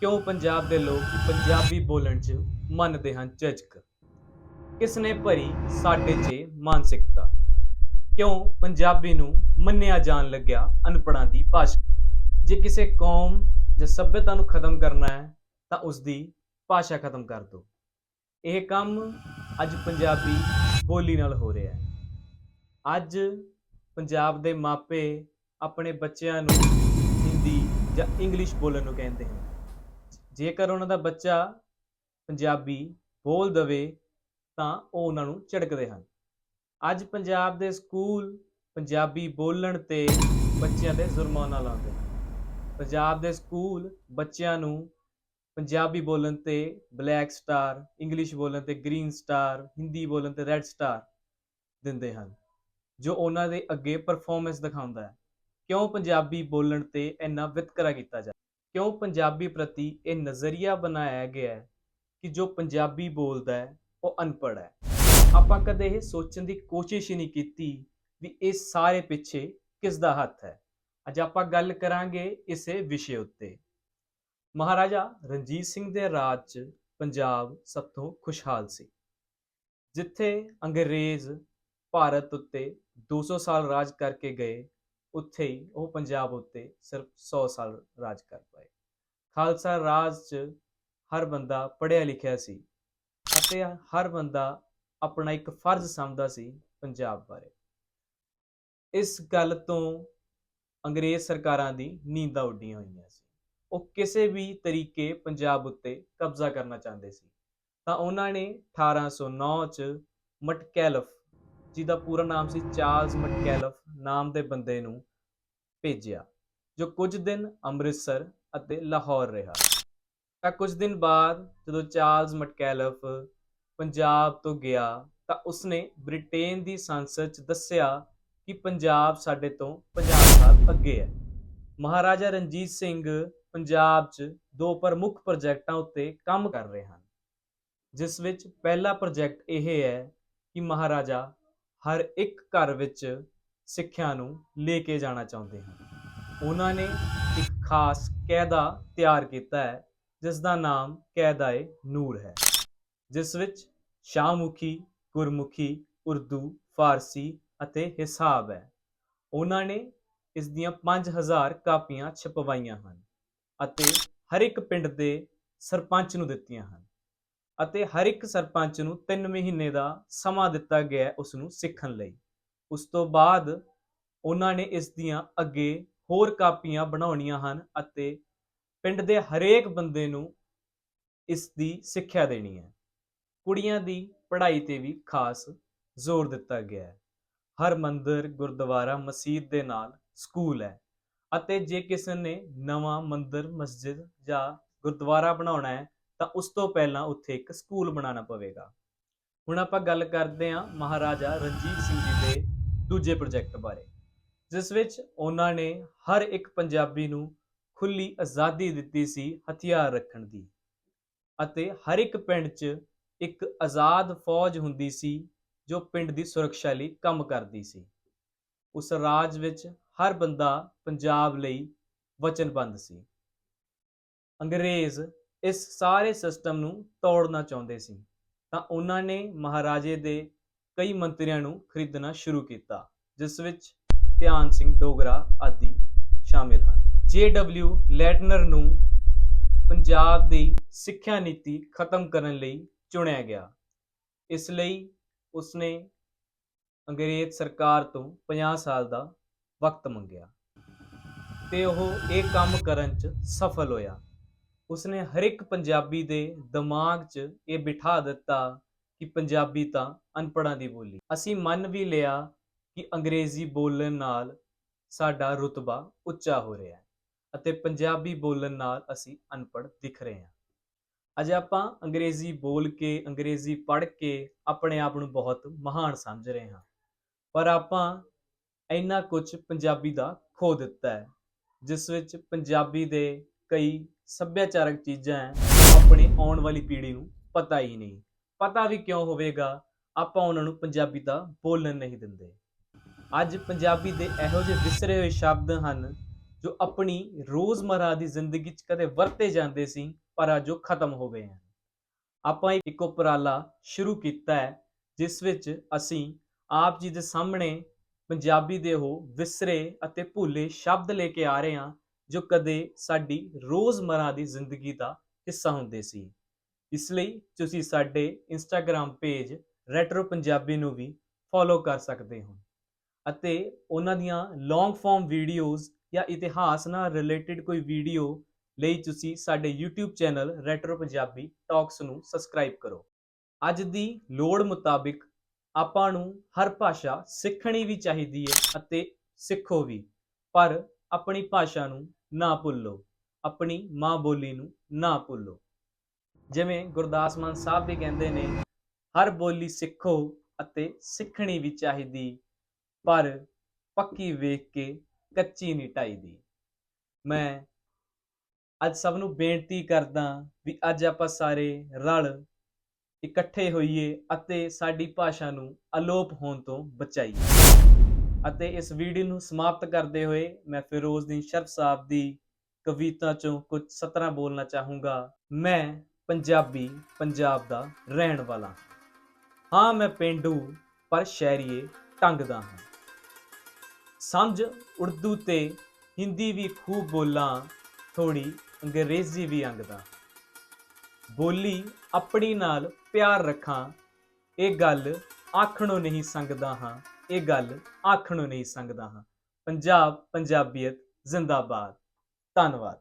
ਕਿਉਂ ਪੰਜਾਬ ਦੇ ਲੋਕ ਪੰਜਾਬੀ ਬੋਲਣ 'ਚ ਮੰਨਦੇ ਹਨ ਝਿਜਕ? ਕਿਸ ਨੇ ਭਰੀ ਸਾਡੇ 'ਚ ਮਾਨਸਿਕਤਾ? ਕਿਉਂ ਪੰਜਾਬੀ ਨੂੰ ਮੰਨਿਆ ਜਾਣ ਲੱਗਿਆ ਅਨਪੜਾਂ ਦੀ ਭਾਸ਼ਾ? ਜੇ ਕਿਸੇ ਕੌਮ ਜਾਂ ਸਭਿਅਤਾ ਨੂੰ ਖਤਮ ਕਰਨਾ ਹੈ, ਤਾਂ ਉਸ ਦੀ ਭਾਸ਼ਾ ਖਤਮ ਕਰ ਦਿਓ। ਇਹ ਕੰਮ ਅੱਜ ਪੰਜਾਬੀ ਬੋਲੀ ਨਾਲ ਹੋ ਰਿਹਾ ਹੈ। ਅੱਜ ਪੰਜਾਬ ਦੇ ਮਾਪੇ ਆਪਣੇ ਬੱਚਿਆਂ ਨੂੰ ਹਿੰਦੀ ਜਾਂ ਇੰਗਲਿਸ਼ ਬੋਲਣ ਨੂੰ ਕਹਿੰਦੇ ਹਨ। ਜੇਕਰ ਉਹਨਾਂ ਦਾ ਬੱਚਾ ਪੰਜਾਬੀ ਬੋਲ ਦਵੇ, ਤਾਂ ਉਹ ਉਹਨਾਂ ਨੂੰ ਝਿੜਕਦੇ ਹਨ। ਅੱਜ ਪੰਜਾਬ ਦੇ ਸਕੂਲ ਪੰਜਾਬੀ ਬੋਲਣ ਤੇ ਬੱਚਿਆਂ ਦੇ ਜੁਰਮਾਨਾ ਲਾਉਂਦੇ ਹਨ। ਪੰਜਾਬ ਦੇ ਸਕੂਲ ਬੱਚਿਆਂ ਨੂੰ ਪੰਜਾਬੀ ਬੋਲਣ ਤੇ ਬਲੈਕ ਸਟਾਰ, ਇੰਗਲਿਸ਼ ਬੋਲਣ ਤੇ ਗ੍ਰੀਨ ਸਟਾਰ, ਹਿੰਦੀ ਬੋਲਣ ਤੇ ਰੈੱਡ ਸਟਾਰ ਦਿੰਦੇ ਹਨ, ਜੋ ਉਹਨਾਂ ਦੇ ਅੱਗੇ ਪਰਫਾਰਮੈਂਸ ਦਿਖਾਉਂਦਾ ਹੈ। ਕਿਉਂ ਪੰਜਾਬੀ ਬੋਲਣ ਤੇ ਇੰਨਾ ਵਿਤਕਰਾ ਕੀਤਾ ਜਾਂਦਾ ਕਿਉਂ ਪੰਜਾਬੀ ਪ੍ਰਤੀ ਇਹ ਨਜ਼ਰੀਆ ਬਣਾਇਆ ਗਿਆ ਹੈ ਕਿ ਜੋ ਪੰਜਾਬੀ ਬੋਲਦਾ ਹੈ, ਉਹ ਅਨਪੜ੍ਹ ਹੈ। ਆਪਾਂ ਕਦੇ ਇਹ ਸੋਚਣ ਦੀ ਕੋਸ਼ਿਸ਼ ਹੀ ਨਹੀਂ ਕੀਤੀ ਵੀ ਇਹ ਸਾਰੇ ਪਿੱਛੇ ਕਿਸ ਦਾ ਹੱਥ ਹੈ। ਅੱਜ ਆਪਾਂ ਗੱਲ ਕਰਾਂਗੇ ਇਸੇ ਵਿਸ਼ੇ ਉੱਤੇ। ਮਹਾਰਾਜਾ ਰਣਜੀਤ ਸਿੰਘ ਦੇ ਰਾਜ 'ਚ ਪੰਜਾਬ ਸਭ ਤੋਂ ਖੁਸ਼ਹਾਲ ਸੀ। ਜਿੱਥੇ ਅੰਗਰੇਜ਼ ਭਾਰਤ ਉੱਤੇ 200 ਸਾਲ ਰਾਜ ਕਰਕੇ ਗਏ ਉੱਥੇ ਹੀ ਉਹ ਪੰਜਾਬ ਉੱਤੇ ਸਿਰਫ 100 ਸਾਲ ਰਾਜ ਕਰ ਪਾਏ। ਖਾਲਸਾ ਰਾਜ 'ਚ ਹਰ ਬੰਦਾ ਪੜ੍ਹਿਆ ਲਿਖਿਆ ਸੀ ਅਤੇ ਹਰ ਬੰਦਾ ਆਪਣਾ ਇੱਕ ਫਰਜ਼ ਸਮਝਦਾ ਸੀ ਪੰਜਾਬ ਬਾਰੇ। ਇਸ ਗੱਲ ਤੋਂ ਅੰਗਰੇਜ਼ ਸਰਕਾਰਾਂ ਦੀ ਨੀਂਦਾਂ ਉੱਡੀਆਂ ਹੋਈਆਂ ਸੀ। ਉਹ ਕਿਸੇ ਵੀ ਤਰੀਕੇ ਪੰਜਾਬ ਉੱਤੇ ਕਬਜ਼ਾ ਕਰਨਾ ਚਾਹੁੰਦੇ ਸੀ। ਤਾਂ ਉਹਨਾਂ ਨੇ 1809 ਚ ਮਟਕੈਲਫ, ਜਿਹਦਾ ਪੂਰਾ ਨਾਮ ਸੀ ਚਾਰਲਸ ਮਟਕੈਲਫ ਨਾਮ ਦੇ ਬੰਦੇ ਨੂੰ ਭੇਜਿਆ, ਜੋ ਕੁਝ ਦਿਨ ਅੰਮ੍ਰਿਤਸਰ ਅਤੇ ਲਾਹੌਰ ਰਿਹਾ। ਤਾਂ ਕੁਝ ਦਿਨ ਬਾਅਦ ਜਦੋਂ ਚਾਰਲਸ ਮਟਕੈਲਫ ਪੰਜਾਬ ਤੋਂ ਗਿਆ, ਤਾਂ ਉਸਨੇ ਬ੍ਰਿਟੇਨ ਦੀ ਸੰਸਦ 'ਚ ਦੱਸਿਆ ਕਿ ਪੰਜਾਬ ਸਾਡੇ ਤੋਂ 50 ਸਾਲ ਅੱਗੇ ਹੈ। ਮਹਾਰਾਜਾ ਰਣਜੀਤ ਸਿੰਘ ਪੰਜਾਬ 'ਚ ਦੋ ਪ੍ਰਮੁੱਖ ਪ੍ਰੋਜੈਕਟਾਂ ਉੱਤੇ ਕੰਮ ਕਰ ਰਹੇ ਹਨ, ਜਿਸ ਵਿੱਚ ਪਹਿਲਾ ਪ੍ਰੋਜੈਕਟ ਇਹ ਹੈ ਕਿ ਮਹਾਰਾਜਾ ਹਰ ਇੱਕ ਘਰ ਵਿੱਚ ਸਿੱਖਿਆ ਨੂੰ ਲੈ ਕੇ ਜਾਣਾ ਚਾਹੁੰਦੇ ਹਨ। ਉਹਨਾਂ ਨੇ ਇੱਕ ਖਾਸ ਕਾਇਦਾ ਤਿਆਰ ਕੀਤਾ ਹੈ ਜਿਸ ਦਾ ਨਾਮ ਕਾਇਦਾ-ਏ ਨੂਰ ਹੈ। ਜਿਸ ਵਿੱਚ ਸ਼ਾਹਮੁਖੀ, ਗੁਰਮੁਖੀ, ਉਰਦੂ, ਫਾਰਸੀ ਅਤੇ ਹਿਸਾਬ ਹੈ। ਉਹਨਾਂ ਨੇ ਇਸ ਦੀਆਂ 5000 ਕਾਪੀਆਂ ਛਪਵਾਈਆਂ ਹਨ ਅਤੇ ਹਰ ਇੱਕ ਪਿੰਡ ਦੇ ਸਰਪੰਚ ਨੂੰ ਦਿੱਤੀਆਂ ਹਨ ਅਤੇ ਹਰ ਇੱਕ ਸਰਪੰਚ ਨੂੰ 3 ਮਹੀਨੇ ਦਾ ਸਮਾਂ ਦਿੱਤਾ ਗਿਆ ਹੈ ਉਸ ਨੂੰ ਸਿੱਖਣ ਲਈ। ਉਸ ਤੋਂ ਬਾਅਦ ਉਹਨਾਂ ਨੇ ਇਸ ਦੀਆਂ ਅੱਗੇ ਹੋਰ ਕਾਪੀਆਂ ਬਣਾਉਣੀਆਂ ਹਨ ਅਤੇ ਪਿੰਡ ਦੇ ਹਰੇਕ ਬੰਦੇ ਨੂੰ ਇਸ ਦੀ ਸਿੱਖਿਆ ਦੇਣੀ ਹੈ। ਕੁੜੀਆਂ ਦੀ ਪੜ੍ਹਾਈ ਤੇ ਵੀ ਖਾਸ ਜ਼ੋਰ ਦਿੱਤਾ ਗਿਆ ਹੈ। ਹਰ ਮੰਦਿਰ, ਗੁਰਦੁਆਰਾ, ਮਸਜਿਦ ਦੇ ਨਾਲ ਸਕੂਲ ਹੈ ਅਤੇ ਜੇ ਕਿਸੇ ਨੇ ਨਵਾਂ ਮੰਦਿਰ, ਮਸਜਿਦ ਜਾਂ ਗੁਰਦੁਆਰਾ ਬਣਾਉਣਾ ਹੈ, ਤਾਂ ਉਸ ਤੋਂ ਪਹਿਲਾਂ ਉੱਥੇ ਇੱਕ ਸਕੂਲ ਬਣਾਉਣਾ ਪਵੇਗਾ। ਹੁਣ ਆਪਾਂ ਗੱਲ ਕਰਦੇ ਹਾਂ ਮਹਾਰਾਜਾ ਰਣਜੀਤ ਸਿੰਘ ਜੀ ਦੇ ਦੂਜੇ ਪ੍ਰੋਜੈਕਟ ਬਾਰੇ, ਜਿਸ ਵਿੱਚ ਉਹਨਾਂ ਨੇ ਹਰ ਇੱਕ ਪੰਜਾਬੀ ਨੂੰ ਖੁੱਲੀ ਆਜ਼ਾਦੀ ਦਿੱਤੀ ਸੀ ਹਥਿਆਰ ਰੱਖਣ ਦੀ ਅਤੇ ਹਰ ਇੱਕ ਪਿੰਡ 'ਚ ਇੱਕ ਆਜ਼ਾਦ ਫੌਜ ਹੁੰਦੀ ਸੀ ਜੋ ਪਿੰਡ ਦੀ ਸੁਰੱਖਿਆ ਲਈ ਕੰਮ ਕਰਦੀ ਸੀ। ਉਸ ਰਾਜ ਵਿੱਚ ਹਰ ਬੰਦਾ ਪੰਜਾਬ ਲਈ ਵਚਨਬੰਦ ਸੀ। ਅੰਗਰੇਜ਼ ਇਸ ਸਾਰੇ ਸਿਸਟਮ ਨੂੰ ਤੋੜਨਾ ਚਾਹੁੰਦੇ ਸੀ। ਤਾਂ ਉਹਨਾਂ ਨੇ ਮਹਾਰਾਜੇ ਦੇ ਕਈ ਮੰਤਰੀਆਂ ਨੂੰ ਖਰੀਦਣਾ ਸ਼ੁਰੂ ਕੀਤਾ, ਜਿਸ ਵਿੱਚ ਧਿਆਨ ਸਿੰਘ, ਡੋਗਰਾ ਆਦਿ ਸ਼ਾਮਿਲ ਹਨ। ਜੇ.ਡਬਲਯੂ ਲੈਟਨਰ ਨੂੰ ਪੰਜਾਬ ਦੀ ਸਿੱਖਿਆ ਨੀਤੀ ਖਤਮ ਕਰਨ ਲਈ ਚੁਣਿਆ ਗਿਆ, ਇਸ ਲਈ ਉਸਨੇ ਅੰਗਰੇਜ਼ ਸਰਕਾਰ ਤੋਂ 50 ਸਾਲ ਦਾ ਵਕਤ ਮੰਗਿਆ ਤੇ ਉਹ ਇਹ ਕੰਮ ਕਰਨ 'ਚ ਸਫਲ ਹੋਇਆ। ਉਸਨੇ ਹਰ ਇੱਕ ਪੰਜਾਬੀ ਦੇ ਦਿਮਾਗ 'ਚ ਇਹ ਬਿਠਾ ਦਿੱਤਾ ਕਿ ਪੰਜਾਬੀ ਤਾਂ ਅਨਪੜ੍ਹਾਂ ਦੀ ਬੋਲੀ। ਅਸੀਂ ਮੰਨ ਵੀ ਲਿਆ ਕਿ ਅੰਗਰੇਜ਼ੀ ਬੋਲਣ ਨਾਲ ਸਾਡਾ ਰੁਤਬਾ ਉੱਚਾ ਹੋ ਰਿਹਾ ਹੈ ਅਤੇ ਪੰਜਾਬੀ ਬੋਲਣ ਨਾਲ ਅਸੀਂ ਅਨਪੜ੍ਹ ਦਿਖ ਰਹੇ ਹਾਂ। ਅੱਜ ਆਪਾਂ ਅੰਗਰੇਜ਼ੀ ਬੋਲ ਕੇ, ਅੰਗਰੇਜ਼ੀ ਪੜ੍ਹ ਕੇ ਆਪਣੇ ਆਪ ਨੂੰ ਬਹੁਤ ਮਹਾਨ ਸਮਝ ਰਹੇ ਹਾਂ। ਪਰ ਆਪਾਂ ਇੰਨਾ ਕੁਝ ਪੰਜਾਬੀ ਦਾ ਖੋ ਦਿੱਤਾ ਹੈ, ਜਿਸ ਵਿੱਚ ਪੰਜਾਬੀ ਦੇ ਕਈ ਸੱਭਿਆਚਾਰਕ ਚੀਜ਼ਾਂ ਹੈ ਆਪਣੀ ਆਉਣ ਵਾਲੀ ਪੀੜ੍ਹੀ ਨੂੰ ਪਤਾ ਹੀ ਨਹੀਂ। ਪਤਾ ਵੀ ਕਿਉਂ ਹੋਵੇਗਾ, ਆਪਾਂ ਉਹਨਾਂ ਨੂੰ ਪੰਜਾਬੀ ਦਾ ਬੋਲਣ ਨਹੀਂ ਦਿੰਦੇ। ਅੱਜ ਪੰਜਾਬੀ ਦੇ ਇਹੋ ਜਿਹੇ ਵਿਸਰੇ ਹੋਏ ਸ਼ਬਦ ਹਨ, ਜੋ ਆਪਣੀ ਰੋਜ਼ਮਰਾ ਦੀ ਜ਼ਿੰਦਗੀ 'ਚ ਕਦੇ ਵਰਤੇ ਜਾਂਦੇ ਸੀ, ਪਰ ਅੱਜ ਉਹ ਖਤਮ ਹੋ ਗਏ ਹਨ। ਆਪਾਂ ਇੱਕ ਉਪਰਾਲਾ ਸ਼ੁਰੂ ਕੀਤਾ ਹੈ, ਜਿਸ ਵਿੱਚ ਅਸੀਂ ਆਪ ਜੀ ਦੇ ਸਾਹਮਣੇ ਪੰਜਾਬੀ ਦੇ ਉਹ ਵਿਸਰੇ ਅਤੇ ਭੁੱਲੇ ਸ਼ਬਦ ਲੈ ਕੇ ਆ ਰਹੇ ਹਾਂ, ਜੋ ਕਦੇ ਸਾਡੀ ਰੋਜ਼ਮਰਾ ਦੀ ਜ਼ਿੰਦਗੀ ਦਾ ਹਿੱਸਾ ਹੁੰਦੇ ਸੀ। ਇਸ ਲਈ ਤੁਸੀਂ ਸਾਡੇ ਇੰਸਟਾਗ੍ਰam ਪੇਜ ਰੈਟਰੋ ਪੰਜਾਬੀ ਨੂੰ ਵੀ ਫੋਲੋ ਕਰ ਸਕਦੇ ਹੋ ਅਤੇ ਉਹਨਾਂ ਦੀਆਂ ਲੌਂਗ ਫਾਰਮ ਵੀਡੀਓਜ਼ ਜਾਂ ਇਤਿਹਾਸ ਨਾਲ ਰਿਲੇਟਡ ਕੋਈ ਵੀਡੀਓ ਲਈ ਤੁਸੀਂ ਸਾਡੇ YouTube channel retro Punjabi talks ਨੂੰ ਸਬਸਕ੍ਰਾਈਬ ਕਰੋ। ਅੱਜ ਦੀ ਲੋੜ ਮੁਤਾਬਿਕ ਆਪਾਂ ਨੂੰ ਹਰ ਭਾਸ਼ਾ ਸਿੱਖਣੀ ਵੀ ਚਾਹੀਦੀ ਹੈ ਅਤੇ ਸਿੱਖੋ ਵੀ, ਪਰ ਆਪਣੀ ਭਾਸ਼ਾ ਨੂੰ ਨਾ ਭੁੱਲੋ, ਆਪਣੀ ਮਾਂ ਬੋਲੀ ਨੂੰ ਨਾ ਭੁੱਲੋ। ਜਿਵੇਂ ਗੁਰਦਾਸ ਮਾਨ ਸਾਹਿਬ ਵੀ ਕਹਿੰਦੇ ਨੇ, ਹਰ ਬੋਲੀ ਸਿੱਖੋ ਅਤੇ ਸਿੱਖਣੀ ਵੀ ਚਾਹੀਦੀ, ਪਰ ਪੱਕੀ ਵੇਖ ਕੇ ਕੱਚੀ ਨਹੀਂ ਢਾਈਦੀ ਮੈਂ ਅੱਜ ਸਭ ਨੂੰ ਬੇਨਤੀ ਕਰਦਾ ਵੀ ਅੱਜ ਆਪਾਂ ਸਾਰੇ ਰਲ ਇਕੱਠੇ ਹੋਈਏ ਅਤੇ ਸਾਡੀ ਭਾਸ਼ਾ ਨੂੰ ਅਲੋਪ ਹੋਣ ਤੋਂ ਬਚਾਈਏ। ਅਤੇ ਇਸ ਵੀਡੀਓ ਨੂੰ ਸਮਾਪਤ ਕਰਦੇ ਹੋਏ ਮੈਂ ਫਿਰੋਜ਼ਦੀਨ ਸ਼ਰਫ ਸਾਹਿਬ ਦੀ ਕਵਿਤਾ ਚੋਂ ਕੁਝ ਸਤਰਾਂ ਬੋਲਣਾ ਚਾਹੂੰਗਾ। ਮੈਂ ਪੰਜਾਬੀ ਪੰਜਾਬ ਦਾ ਰਹਿਣ ਵਾਲਾ ਹਾਂ। ਮੈਂ ਪਿੰਡੂ, ਪਰ ਸ਼ਹਿਰੀਏ ਢੰਗ ਦਾ ਹਾਂ। ਸਮਝ ਉਰਦੂ ਤੇ ਹਿੰਦੀ ਵੀ ਖੂਬ ਬੋਲਾਂ ਥੋੜੀ ਅੰਗਰੇਜ਼ੀ ਵੀ ਅੰਗਦਾ। ਬੋਲੀ ਆਪਣੀ ਨਾਲ ਪਿਆਰ ਰੱਖਾਂ, ਇਹ ਗੱਲ ਆਖਣੋਂ ਨਹੀਂ ਸੰਗਦਾ ਹਾਂ, ਇਹ ਗੱਲ ਆਖਣੋਂ ਨਹੀਂ ਸੰਗਦਾ ਹਾਂ। ਪੰਜਾਬ, ਪੰਜਾਬੀਅਤ ਜ਼ਿੰਦਾਬਾਦ। ਧੰਨਵਾਦ।